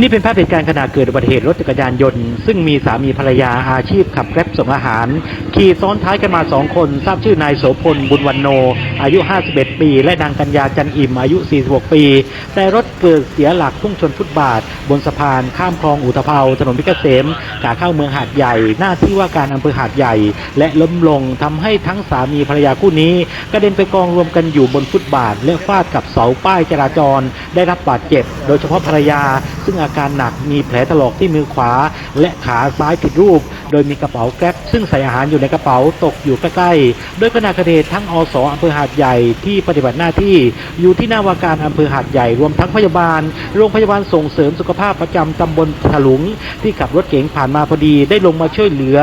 นี่เป็นภาพเหตุการณ์ขณะเกิดอุบัติเหตุรถจักรยานยนต์ ซึ่งมีสามีภรรยาอาชีพขับแกร็บส่งอาหาร ขี่ซ้อนท้ายกันมาสองคน ทราบชื่อนายโสพลบุญวันโน อายุ 51 ปี และนางกัญญาจันอิ่มอายุ 46 ปี แต่รถเกิดเสียหลักพุ่งชนฟุตบาท บนสะพานข้ามคลองอุทภาถนนพิกเกษมขาเข้าเมืองหาดใหญ่ หน้าที่ว่าการอำเภอหาดใหญ่ และล้มลงทำให้ทั้งสามีภรรยาคู่นี้ กระเด็นไปกองรวมกันอยู่บนฟุตบาทและฟาดกับเสาป้ายจราจร ได้รับบาดเจ็บ โดยเฉพาะภรรยาซึ่งอาการหนักมีแผลถลอกที่มือขวา และขาซ้ายผิดรูป โดยมีกระเป๋าแก๊ปซึ่งใส่อาหารอยู่ในกระเป๋าตกอยู่ใกล้ๆโดยขณะเกิดเหตุทั้งอสอำเภอหาดใหญ่ที่ปฏิบัติหน้าที่ อยู่ที่หน้าวาการอำเภอหาดใหญ่รวมทั้งพยาบาล โรงพยาบาลส่งเสริมสุขภาพประจำตำบลถลุง ที่ขับรถเก๋งผ่านมาพอดีได้ลงมาช่วยเหลือ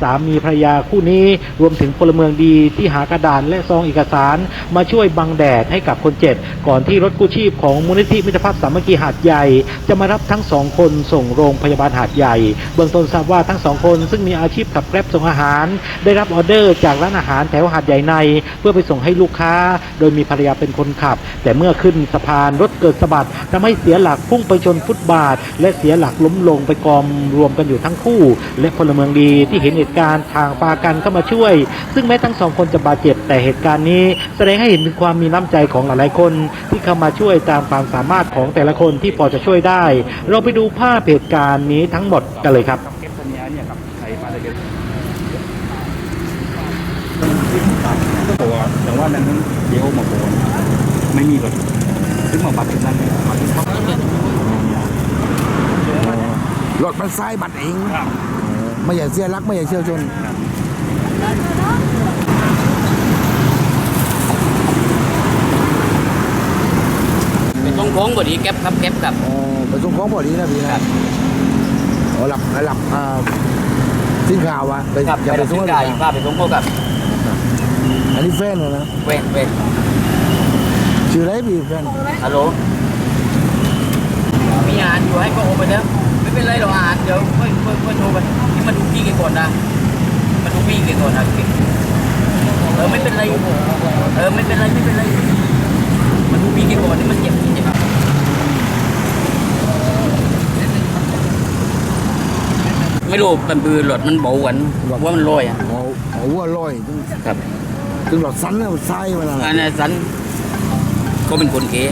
สามีภรรยาคู่นี้ รวมถึงพลเมืองดีที่หากระดานและซองเอกสาร มาช่วยบังแดดให้กับคนเจ็บ ก่อนที่รถกู้ชีพของมูลนิธิมิตรภาพสามัคคีหาดใหญ่ จะมารับทั้งสองคนส่งโรงพยาบาลหาดใหญ่ เบื้องต้นทราบว่าทั้งสองคนซึ่งมีอาชีพขับแกร็บส่งอาหาร ได้รับออเดอร์จากร้านอาหารแถวหาดใหญ่ใน เพื่อไปส่งให้ลูกค้า โดยมีภรรยาเป็นคนขับ แต่เมื่อขึ้นสะพานรถเกิดสะบัดทำให้เสียหลักพุ่งไปชนฟุตบาท และเสียหลักล้มลงไปกองรวมกันอยู่ทั้งคู่ และพลเมืองดีที่เห็นเหตุการณ์ทางพากันเข้ามาช่วย ซึ่งแม้ทั้งสองคนจะบาดเจ็บแต่เหตุการณ์นี้ แสดงให้เห็นถึงความมีน้ำใจของหลายๆคน ที่เข้ามาช่วยตามความสามารถของแต่ละคนที่พอจะช่วยได้ เราไปดูภาพเหตุการณ์นี้ทั้งหมดกันเลยครับตัวนี้เนี่ยครับใช้ปลาตะเกียบตัวแต่ว่านั้นเดี๋ยวมาโกนไม่มีรถถึงมาบัตรนั้นเนี่ยบัตรรถมันซ้ายบัดเอง ไม่อยากเสียรักไม่อยากเชี่ยวชนเป็นตรงโค้งบดีแก๊ปครับแก๊ปครับอ๋อไปส่งของพอดีนะพี่นะอ๋อหลับหลับอ่าสิ้นข่าววะไปครับจะไปไปตส่รงงอะไรกายพาไปตรงโค้งกับอันนี้แฟนเหรอนะเวนเวนชื่ออะไรพี่แฟนฮัลโหลมีอาหารอยู่ให้ก็โอไปเถอะ ไม่เป็นไรหรอกอาหารเดี๋ยวค่อยค่อยค่อยโทรไปนี่มาดูพี่แกก่อนนะมาดูพี่แกก่อนนะเออไม่เป็นไรเออไม่เป็นไรไม่เป็นไรมาดูพี่แกก่อนนี่มันเจ็บจริงๆไม่รู้มันบือหลดมันเบาหวันว่ามันลอยอะอ๋ออ๋อวัวลอยถึงครับถึงหลอดสันเนี่ยมันซ้ายมาแล้วอันนั้นสันก็เป็นคนเก๋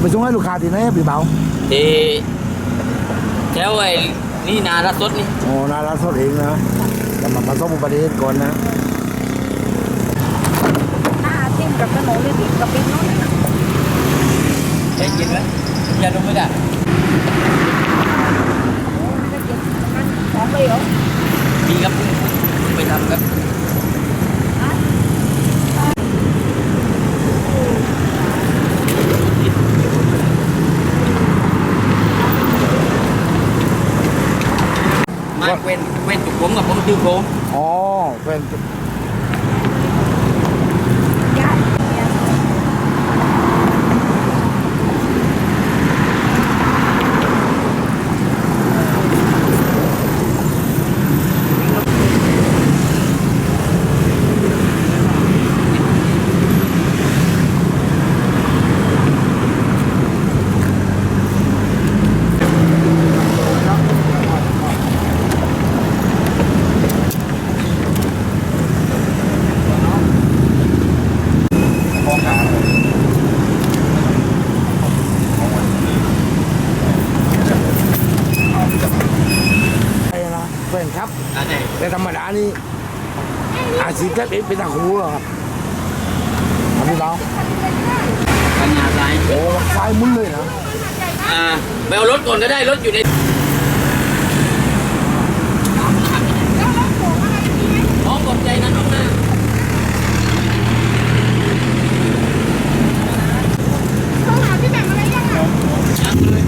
จะไปส่งให้ลูกค้าที่ไหนพี่เบาที่แถวไอ้นี่นารัสดนี่อ๋อนาราสดเองนะจะมาประสบอุบัติเหตุก่อนนะหน้าทิ่มกับถนนหรือทิ่มกับเป็นรถใช้กินไหมยาดมไม่ได้ของเลยเหรอมีครับไปทำครับมา เว้นเว้นจุกผมกับผมตื้อโค้ง อ๋อแฟน ญาติเนี่ย ใช่นะแฟนครับ อันไหน แต่ ธรรมดานี่อาชีพแค่เป็นตาคูเหรอครับครับพี่เบาปัญญาซ้ายโอ้ซ้ายมุนเลยนะอ่าไปเอารถก่อนก็ได้รถอยู่ในน้องกดใจนะน้องนะยังเลย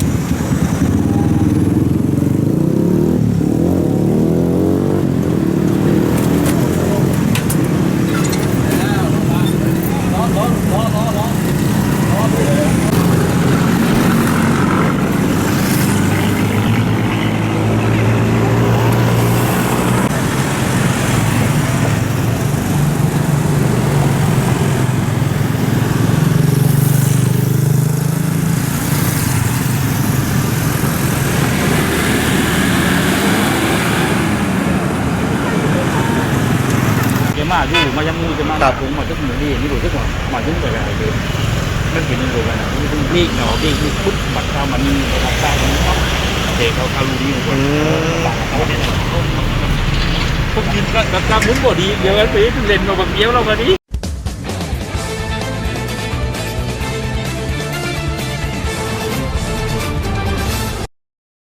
มาอยู่มายังมือจะมาครับถึงมาถึงมือดีนี่รู้สึกว่ามาถึงไปแล้วเลยมันเป็นยังไงกันนะนี่เนาะนี่นี่พุทธบัตรข้าวมันบัตรข้าวมันต้องเด็กเขาเขารู้ดีกว่าพวกกินก็กับการมุ้นบ่ดีเดี๋ยวกันไปเล่นมาแบบเดียวเราก็ดี